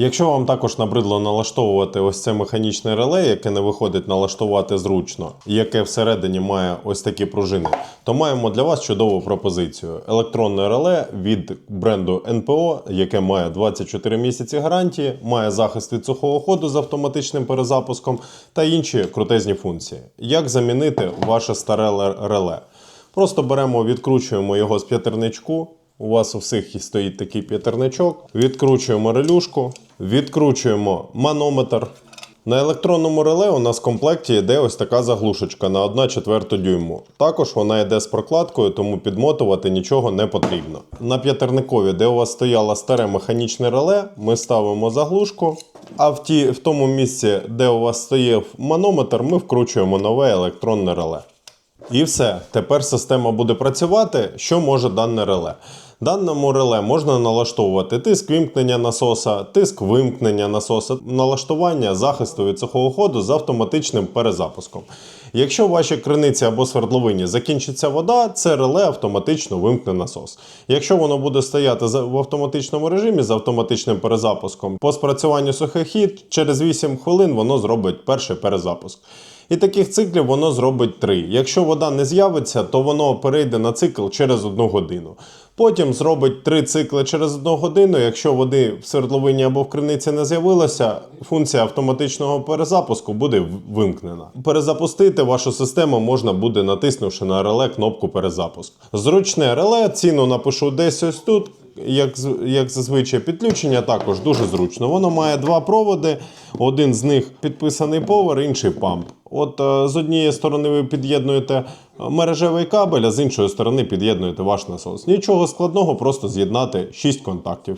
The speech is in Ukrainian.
Якщо вам також набридло налаштовувати ось це механічне реле, яке не виходить налаштувати зручно, і яке всередині має ось такі пружини, то маємо для вас чудову пропозицію: електронне реле від бренду НПО, яке має 24 місяці гарантії, має захист від сухого ходу з автоматичним перезапуском та інші крутезні функції. Як замінити ваше старе реле? Просто беремо, відкручуємо його з п'ятерничку. У вас у всіх стоїть такий п'ятерничок. Відкручуємо релюшку, відкручуємо манометр. На електронному реле у нас в комплекті йде ось така заглушечка на 1 четверту дюйму. Також вона йде з прокладкою, тому підмотувати нічого не потрібно. На п'ятерникові, де у вас стояло старе механічне реле, ми ставимо заглушку. А в, ті, в тому місці, де у вас стояв манометр, ми вкручуємо нове електронне реле. І все. Тепер система буде працювати. Що може дане реле? Даному реле можна налаштовувати тиск вимкнення насоса, тиск вимкнення насоса, налаштування захисту від сухого ходу з автоматичним перезапуском. Якщо в вашій криниці або свердловині закінчиться вода, це реле автоматично вимкне насос. Якщо воно буде стояти в автоматичному режимі з автоматичним перезапуском, по спрацюванню сухих хід через 8 хвилин воно зробить перший перезапуск. І таких циклів воно зробить три. Якщо вода не з'явиться, то воно перейде на цикл через одну годину. Потім зробить три цикли через одну годину. Якщо води в свердловині або в криниці не з'явилося, функція автоматичного перезапуску буде вимкнена. Перезапустити вашу систему можна буде натиснувши на реле кнопку перезапуск. Зручне реле, ціну напишу десь ось тут. Як, як зазвичай підключення також дуже зручно. Воно має два проводи. Один з них підписаний повер, інший памп. От е, з однієї сторони ви під'єднуєте е, мережевий кабель, а з іншої сторони під'єднуєте ваш насос. Нічого складного, просто з'єднати 6 контактів.